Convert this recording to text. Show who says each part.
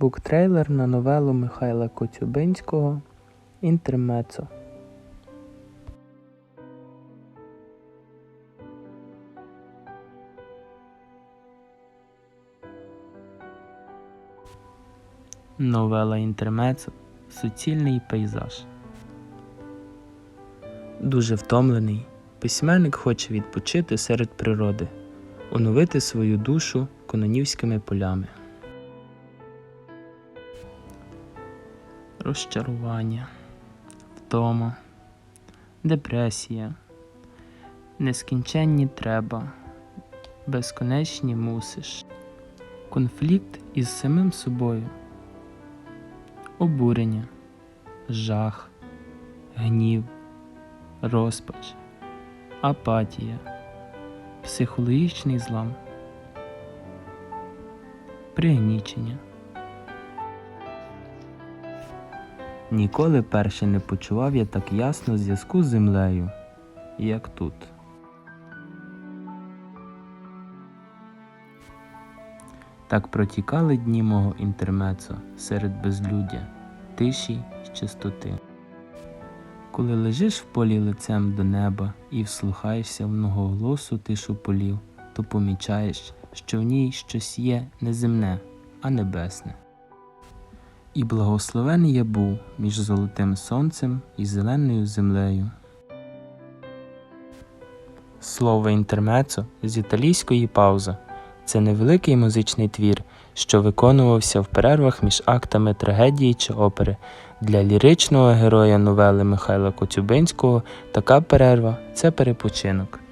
Speaker 1: Буктрейлер на новелу Михайла Коцюбинського Інтермецо. Новела Інтермецо Суцільний пейзаж. Дуже втомлений, письменник хоче відпочити серед природи, оновити свою душу кононівськими полями. Розчарування, втома, депресія, нескінченні треба, безконечні мусиш, конфлікт із самим собою, обурення, жах, гнів, розпач, апатія, психологічний злам, пригнічення. Ніколи перше не почував я так ясно зв'язку з землею, як тут. Так протікали дні мого інтермецо серед безлюдя, тиші й чистоти. Коли лежиш в полі лицем до неба і вслухаєшся в многоголосу тишу полів, то помічаєш, що в ній щось є неземне, а небесне. І благословений я був між золотим сонцем і зеленою землею. Слово інтермецо з італійської пауза це невеликий музичний твір, що виконувався в перервах між актами трагедії чи опери. Для ліричного героя новели Михайла Коцюбинського така перерва це перепочинок.